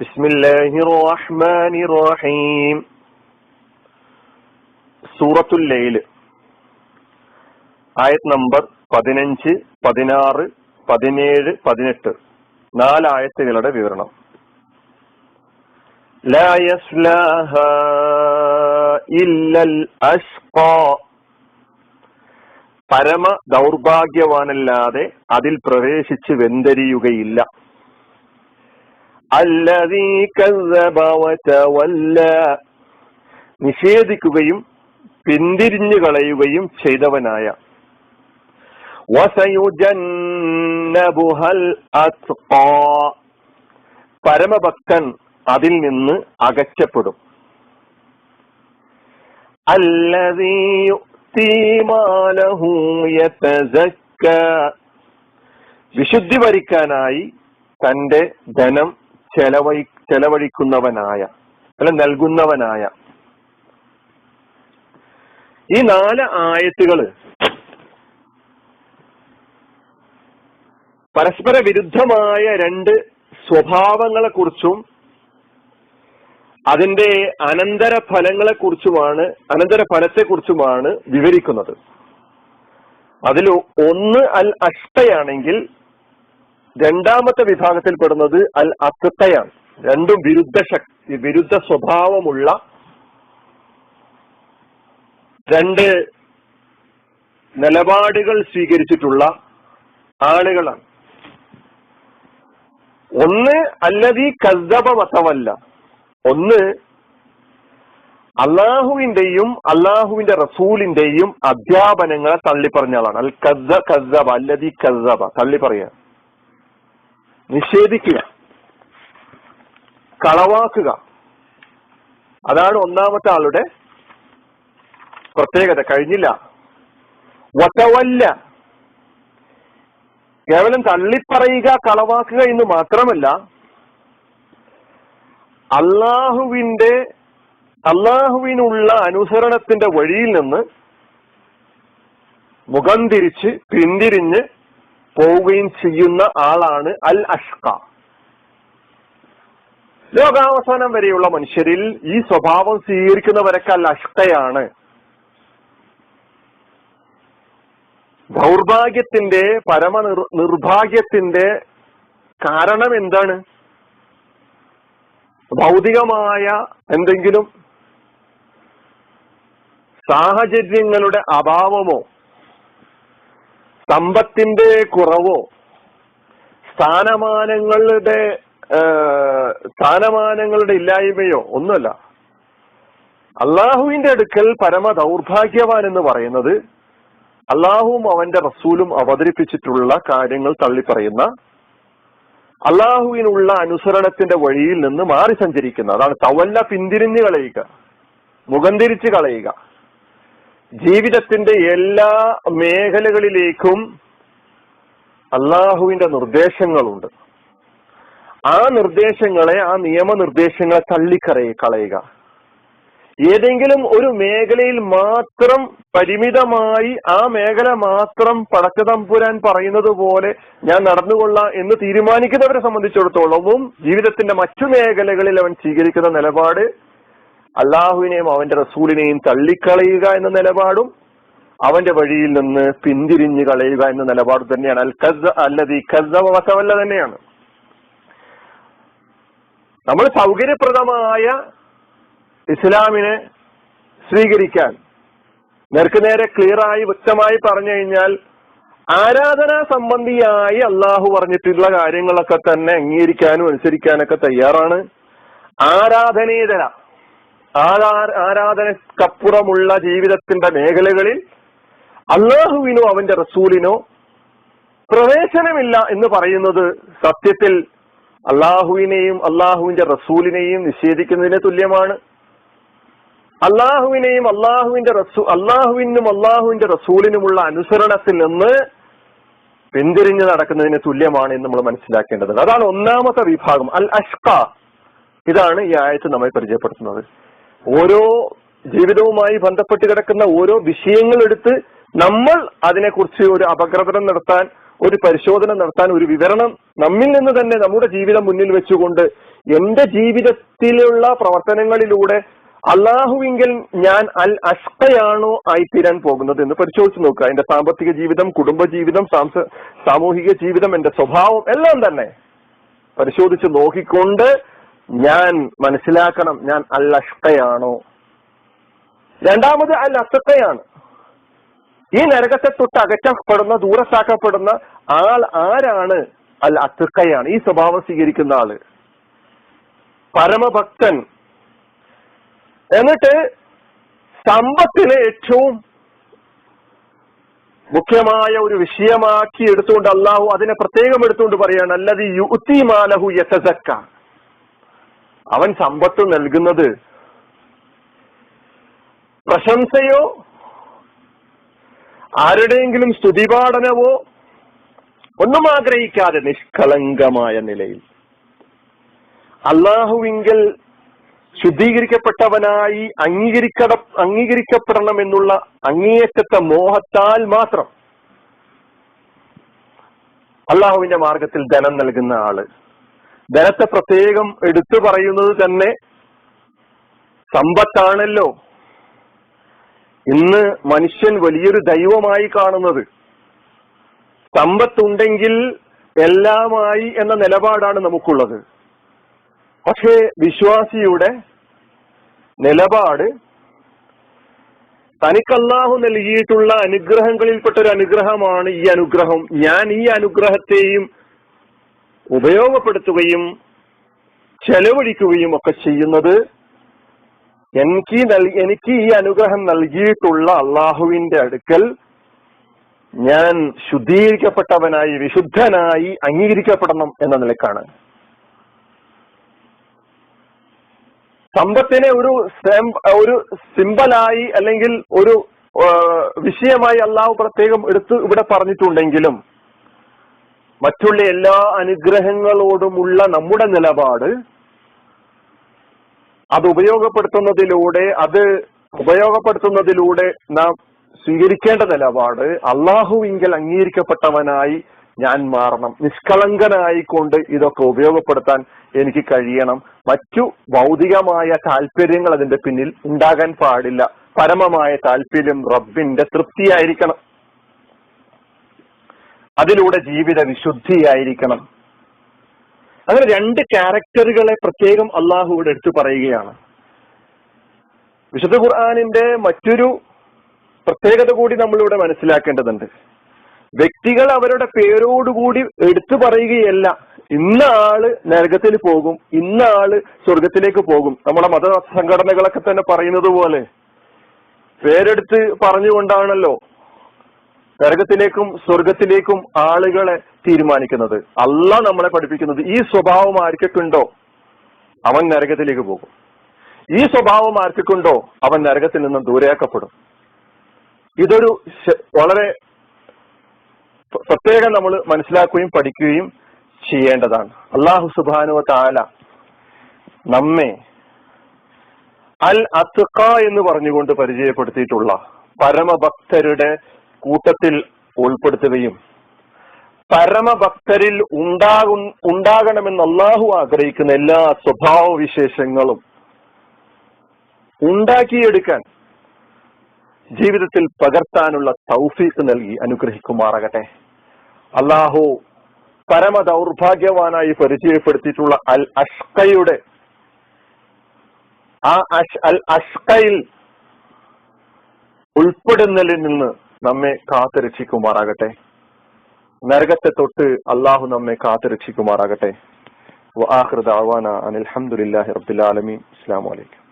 بسم الله الرحمن الرحيم സൂറത്തുൽ ലൈല് ആയത് നമ്പർ പതിനഞ്ച് പതിനാറ് പതിനേഴ് പതിനെട്ട് നാലായത്തുകളുടെ വിവരണം لا يصلاها إلا الأشقى പരമ ദൗർഭാഗ്യവാനല്ലാതെ അതിൽ പ്രവേശിച്ച് വെന്തരിയുകയില്ല അല്ലതീ കസ്സബ വതവല്ല നിഷേധിക്കുകയും പിന്തിരിഞ്ഞു കളയുകയും ചെയ്തവനായ. പരമഭക്തൻ അതിൽ നിന്ന് അകറ്റപ്പെടും. വിശുദ്ധി വരിക്കാനായി തന്റെ ധനം ചെലവഴി ചെലവഴിക്കുന്നവനായ അല്ല നൽകുന്നവനായ. ഈ നാല് ആയത്തുകൾ പരസ്പര വിരുദ്ധമായ രണ്ട് സ്വഭാവങ്ങളെ കുറിച്ചും അതിന്റെ അനന്തര ഫലങ്ങളെ കുറിച്ചുമാണ് അനന്തര ഫലത്തെ കുറിച്ചുമാണ് വിവരിക്കുന്നത്. അതിൽ ഒന്ന് അൽ അഷ്ടയാണെങ്കിൽ രണ്ടാമത്തെ വിഭാഗത്തിൽ പെടുന്നത് അൽ അത്തയാണ് രണ്ടും വിരുദ്ധ ശക്തി വിരുദ്ധ സ്വഭാവമുള്ള രണ്ട് നിലപാടുകൾ സ്വീകരിച്ചിട്ടുള്ള ആളുകളാണ്. ഒന്ന് അല്ലതി കസ്ദബ മതമല്ല. ഒന്ന് അള്ളാഹുവിന്റെയും അള്ളാഹുവിന്റെ റസൂലിന്റെയും അധ്യാപനങ്ങളെ തള്ളിപ്പറഞ്ഞ ആളാണ്. അൽ കസ്സ കസ്സബ അല്ലതി കസ്സബ തള്ളി പറയുക നിഷേധിക്കുക. കളവാക്കുക. അതാണ് ഒന്നാമത്തെ ആളുടെ പ്രത്യേകത. കഴിഞ്ഞില്ല. വട്ടവല്ല. കേവലം തള്ളിപ്പറയുക കളവാക്കുക എന്ന് മാത്രമല്ല അള്ളാഹുവിന്റെ അള്ളാഹുവിനുള്ള അനുസരണത്തിന്റെ വഴിയിൽ നിന്ന് മുഖം തിരിച്ച് പിന്തിരിഞ്ഞ് പോവുകയും ചെയ്യുന്ന ആളാണ് അൽ അഷ്ക. ലോകാവസാനം വരെയുള്ള മനുഷ്യരിൽ ഈ സ്വഭാവം സ്വീകരിക്കുന്നവരൊക്കെ അൽ അഷ്കയാണ്. ദൗർഭാഗ്യത്തിന്റെ പരമ നിർ നിർഭാഗ്യത്തിന്റെ കാരണം എന്താണ്? ഭൗതികമായ എന്തെങ്കിലും സാഹചര്യങ്ങളുടെ അഭാവമോ സമ്പത്തിന്റെ കുറവോ? സ്ഥാനമാനങ്ങളുടെ സ്ഥാനമാനങ്ങളുടെ ഇല്ലായ്മയോ? ഒന്നുമല്ല. അള്ളാഹുവിന്റെ അടുക്കൽ പരമ ദൗർഭാഗ്യവാൻ എന്ന് പറയുന്നത് അള്ളാഹുവും അവന്റെ റസൂലും അവതരിപ്പിച്ചിട്ടുള്ള കാര്യങ്ങൾ തള്ളിപ്പറയുന്ന അള്ളാഹുവിനുള്ള അനുസരണത്തിന്റെ വഴിയിൽ നിന്ന് മാറി സഞ്ചരിക്കുന്ന അതാണ് തവല്ല പിന്തിരിഞ്ഞു കളയുക മുഖം തിരിച്ചു കളയുക. ജീവിതത്തിന്റെ എല്ലാ മേഖലകളിലേക്കും അള്ളാഹുവിന്റെ നിർദ്ദേശങ്ങളുണ്ട്. ആ നിർദ്ദേശങ്ങളെ ആ നിയമനിർദ്ദേശങ്ങളെ തള്ളിക്കറയ കളയുക. ഏതെങ്കിലും ഒരു മേഖലയിൽ മാത്രം പരിമിതമായി ആ മേഖല മാത്രം പടച്ചതമ്പുരാൻ പറയുന്നത് പോലെ ഞാൻ നടന്നുകൊള്ളാം എന്ന് തീരുമാനിക്കുന്നവരെ സംബന്ധിച്ചിടത്തോളവും ജീവിതത്തിന്റെ മറ്റു മേഖലകളിൽ അവൻ സ്വീകരിക്കുന്ന നിലപാട് അള്ളാഹുവിനെയും അവന്റെ റസൂലിനെയും തള്ളിക്കളയുക എന്ന നിലപാടും അവന്റെ വഴിയിൽ നിന്ന് പിന്തിരിഞ്ഞു കളയുക എന്ന നിലപാട് തന്നെയാണ്. അൽ കസ് അല്ലതി കസവല്ല തന്നെയാണ്. നമ്മൾ സൗകര്യപ്രദമായ ഇസ്ലാമിനെ സ്വീകരിക്കാൻ നേർക്ക് നേരെ ക്ലിയറായി വ്യക്തമായി പറഞ്ഞു കഴിഞ്ഞാൽ ആരാധനാ സംബന്ധിയായി അള്ളാഹു പറഞ്ഞിട്ടുള്ള കാര്യങ്ങളൊക്കെ തന്നെ അംഗീകരിക്കാനും അനുസരിക്കാനൊക്കെ തയ്യാറാണ്. ആരാധനേതര. ആരാ ആരാധനക്കപ്പുറമുള്ള ജീവിതത്തിന്റെ മേഖലകളിൽ അള്ളാഹുവിനോ അവന്റെ റസൂലിനോ പ്രവേശനമില്ല എന്ന് പറയുന്നത് സത്യത്തിൽ അള്ളാഹുവിനെയും അള്ളാഹുവിന്റെ റസൂലിനെയും നിഷേധിക്കുന്നതിന് തുല്യമാണ്. അള്ളാഹുവിനെയും അള്ളാഹുവിന്റെ റസൂ അള്ളാഹുവിനും അള്ളാഹുവിന്റെ റസൂലിനുമുള്ള അനുസരണത്തിൽ നിന്ന് പിന്തിരിഞ്ഞു നടക്കുന്നതിന് തുല്യമാണ് എന്ന് നമ്മൾ മനസ്സിലാക്കേണ്ടത് അതാണ് ഒന്നാമത്തെ വിഭാഗം. അൽ അഷ്ക. ഇതാണ് ഈ ആയത്ത് നമ്മെ പരിചയപ്പെടുത്തുന്നത്. ഓരോ ജീവിതവുമായി ബന്ധപ്പെട്ട് കിടക്കുന്ന ഓരോ വിഷയങ്ങൾ എടുത്ത് നമ്മൾ അതിനെക്കുറിച്ച് ഒരു അപഗ്രഥനം നടത്താൻ ഒരു പരിശോധന നടത്താൻ ഒരു വിവരണം നമ്മിൽ നിന്ന് തന്നെ നമ്മുടെ ജീവിതം മുന്നിൽ വെച്ചുകൊണ്ട് എന്റെ ജീവിതത്തിലുള്ള പ്രവർത്തനങ്ങളിലൂടെ അള്ളാഹുവിങ്കിൽ ഞാൻ അൽ അഷ്കയാണോ ആയിത്തീരാൻ പോകുന്നത് എന്ന് പരിശോധിച്ച് നോക്കുക. എന്റെ സാമ്പത്തിക ജീവിതം കുടുംബ ജീവിതം സാമൂഹിക ജീവിതം എന്റെ സ്വഭാവം എല്ലാം തന്നെ പരിശോധിച്ച് നോക്കിക്കൊണ്ട് ഞാൻ മനസ്സിലാക്കണം ഞാൻ അൽ അഷ്കയാണോ രണ്ടാമത് അൽ അസക്കയാണ് ഈ നരകത്തെ തൊട്ട് അകറ്റപ്പെടുന്ന ദൂരത്താക്കപ്പെടുന്ന ആൾ ആരാണ്? അൽ അത്തക്കയാണ് ഈ സ്വഭാവം സ്വീകരിക്കുന്ന ആൾ. പരമഭക്തൻ. എന്നിട്ട് സമ്പത്തിലെ ഏറ്റവും മുഖ്യമായ ഒരു വിഷയമാക്കി എടുത്തുകൊണ്ട് അള്ളാഹു അതിനെ പ്രത്യേകം എടുത്തുകൊണ്ട് പറയാണ് അല്ലത് യുത്തിമാലഹു യസക്ക അവൻ സമ്പത്ത് നൽകുന്നത് പ്രശംസയോ ആരുടെയെങ്കിലും സ്തുതിപാഠനവോ ഒന്നും ആഗ്രഹിക്കാതെ നിഷ്കളങ്കമായ നിലയിൽ. അള്ളാഹുവിങ്കൽ ശുദ്ധീകരിക്കപ്പെട്ടവനായി അംഗീകരിക്കട അംഗീകരിക്കപ്പെടണമെന്നുള്ള അങ്ങേയറ്റത്തെ മോഹത്താൽ മാത്രം അള്ളാഹുവിന്റെ മാർഗത്തിൽ ധനം നൽകുന്ന ആൾ. ധനത്തെ പ്രത്യേകം എടുത്തു പറയുന്നത് തന്നെ സമ്പത്താണല്ലോ. ഇന്ന് മനുഷ്യൻ വലിയൊരു ദൈവമായി കാണുന്നത്. സമ്പത്തുണ്ടെങ്കിൽ എല്ലാമായി എന്ന നിലപാടാണ് നമുക്കുള്ളത്. പക്ഷേ വിശ്വാസിയുടെ നിലപാട് തനിക്കല്ലാഹു നൽകിയിട്ടുള്ള അനുഗ്രഹങ്ങളിൽപ്പെട്ട ഒരു അനുഗ്രഹമാണ് ഈ അനുഗ്രഹം. ഞാൻ ഈ അനുഗ്രഹത്തെയും ഉപയോഗപ്പെടുത്തുകയും ചെലവഴിക്കുകയും ഒക്കെ ചെയ്യുന്നത് എനിക്ക് എനിക്ക് ഈ അനുഗ്രഹം നൽകിയിട്ടുള്ള അള്ളാഹുവിന്റെ അടുക്കൽ ഞാൻ ശുദ്ധീകരിക്കപ്പെട്ടവനായി വിശുദ്ധനായി അംഗീകരിക്കപ്പെടണം എന്ന നിലക്കാണ്. സമ്പത്തിനെ ഒരു ഒരു സിമ്പലായി അല്ലെങ്കിൽ ഒരു വിഷയമായി അള്ളാഹു പ്രത്യേകം എടുത്ത് ഇവിടെ പറഞ്ഞിട്ടുണ്ടെങ്കിലും മറ്റുള്ള എല്ലാ അനുഗ്രഹങ്ങളോടുമുള്ള നമ്മുടെ നിലപാട് അത് ഉപയോഗപ്പെടുത്തുന്നതിലൂടെ അത് ഉപയോഗപ്പെടുത്തുന്നതിലൂടെ നാം സ്വീകരിക്കേണ്ട നിലപാട് അള്ളാഹുവിങ്കൽ അംഗീകരിക്കപ്പെട്ടവനായി ഞാൻ മാറണം. നിഷ്കളങ്കനായിക്കൊണ്ട് ഇതൊക്കെ ഉപയോഗപ്പെടുത്താൻ എനിക്ക് കഴിയണം. മറ്റു ഭൗതികമായ താല്പര്യങ്ങൾ അതിന്റെ പിന്നിൽ ഉണ്ടാകാൻ പാടില്ല. പരമമായ താല്പര്യം റബ്ബിന്റെ തൃപ്തിയായിരിക്കണം. അതിലൂടെ ജീവിത വിശുദ്ധിയായിരിക്കണം. അങ്ങനെ രണ്ട് ക്യാരക്ടറുകളെ പ്രത്യേകം അള്ളാഹു ഇവിടെ എടുത്തു പറയുകയാണ്. വിശുദ്ധ ഖുർആാനിന്റെ മറ്റൊരു പ്രത്യേകത കൂടി നമ്മളിവിടെ മനസ്സിലാക്കേണ്ടതുണ്ട്. വ്യക്തികൾ അവരുടെ പേരോടുകൂടി എടുത്തു പറയുകയല്ല ഇന്ന ആൾ നരകത്തിൽ പോകും ഇന്ന ആൾ സ്വർഗത്തിലേക്ക് പോകും. നമ്മുടെ മത സംഘടനകളൊക്കെ തന്നെ പറയുന്നത് പോലെ പേരെടുത്ത് പറഞ്ഞുകൊണ്ടാണല്ലോ നരകത്തിലേക്കും സ്വർഗത്തിലേക്കും ആളുകളെ തീരുമാനിക്കുന്നത്. അല്ല നമ്മളെ പഠിപ്പിക്കുന്നത് ഈ സ്വഭാവം ആർക്കൊക്കെയുണ്ടോ അവൻ നരകത്തിലേക്ക് പോകും. ഈ സ്വഭാവം ആർക്കൊക്കെയുണ്ടോ അവൻ നരകത്തിൽ നിന്നും ദൂരെയാക്കപ്പെടും. ഇതൊരു വളരെ പ്ര- പ്രത്യേകം നമ്മൾ മനസ്സിലാക്കുകയും പഠിക്കുകയും ചെയ്യേണ്ടതാണ്. അള്ളാഹു സുബാനുവ താല നമ്മെ അൽ അത്തുക്ക എന്ന് പറഞ്ഞുകൊണ്ട് പരിചയപ്പെടുത്തിയിട്ടുള്ള പരമഭക്തരുടെ കൂട്ടത്തിൽ ഉൾപ്പെടുത്തുകയും പരമഭക്തരിൽ ഉണ്ടാകും ഉണ്ടാകണമെന്ന് അള്ളാഹു ആഗ്രഹിക്കുന്ന എല്ലാ സ്വഭാവ വിശേഷങ്ങളും ഉണ്ടാക്കിയെടുക്കാൻ ജീവിതത്തിൽ പകർത്താനുള്ള തൗഫീഖ് നൽകി അനുഗ്രഹിക്കുമാറാകട്ടെ. അള്ളാഹു പരമ ദൗർഭാഗ്യവാനായി പരിചയപ്പെടുത്തിയിട്ടുള്ള അൽ അഷ്കയുടെ ആ അഷ് അൽ അഷ്കയിൽ ഉൾപ്പെടുന്നതിൽ നിന്ന് നമ്മെ കാത്തുരക്ഷിക്കുമാറാകട്ടെ. നരകത്തെ തൊട്ട് അള്ളാഹു നമ്മെ കാത്തുരക്ഷിക്കുമാറാകട്ടെ. രക്ഷിക്കുമാറാകട്ടെ ദഅവാന അനിൽ ഹംദുലില്ലാഹി റബ്ബിൽ ആലമീൻ. അസ്സലാമു അലൈക്കും.